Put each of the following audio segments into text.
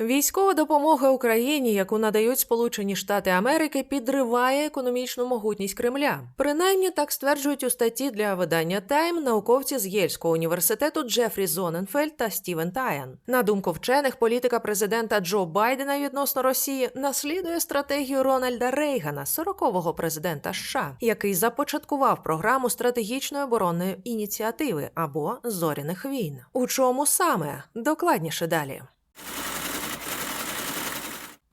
Військова допомога Україні, яку надають Сполучені Штати Америки, підриває економічну могутність Кремля. Принаймні так стверджують у статті для видання Тайм науковці з Єльського університету Джефрі Зоненфельд та Стівен Таян. На думку вчених, політика президента Джо Байдена відносно Росії наслідує стратегію Рональда Рейгана, 40-го президента США, який започаткував програму стратегічної оборонної ініціативи або зоряних війн. У чому саме докладніше далі.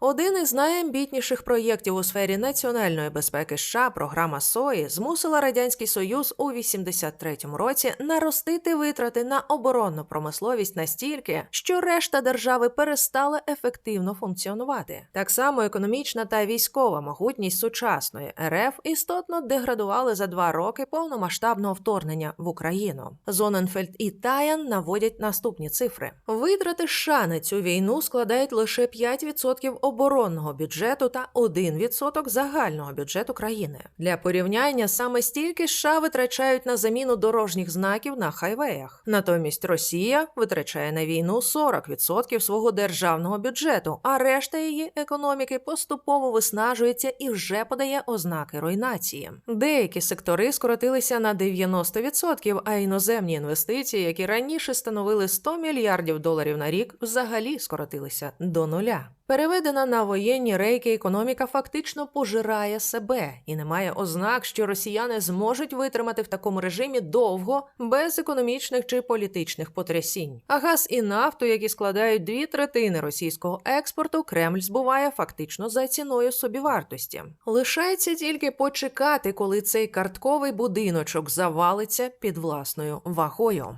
Один із найамбітніших проєктів у сфері національної безпеки США, програма СОІ, змусила радянський союз у 83-му році наростити витрати на оборонну промисловість настільки, що решта держави перестала ефективно функціонувати. Так само економічна та військова могутність сучасної РФ істотно деградували за два роки повномасштабного вторгнення в Україну. Зоненфельд і Таян наводять наступні цифри: витрати США на цю війну складають лише 5% оборонного бюджету та 1% загального бюджету країни. Для порівняння саме стільки США витрачають на заміну дорожніх знаків на хайвеях. Натомість Росія витрачає на війну 40% свого державного бюджету, а решта її економіки поступово виснажується і вже подає ознаки руйнації. Деякі сектори скоротилися на 90%, а іноземні інвестиції, які раніше становили 100 мільярдів доларів на рік, взагалі скоротилися до нуля. Переведена на воєнні рейки, економіка фактично пожирає себе, і немає ознак, що росіяни зможуть витримати в такому режимі довго без економічних чи політичних потрясінь. А газ і нафту, які складають дві третини російського експорту, Кремль збуває фактично за ціною собівартості. Лишається тільки почекати, коли цей картковий будиночок завалиться під власною вагою.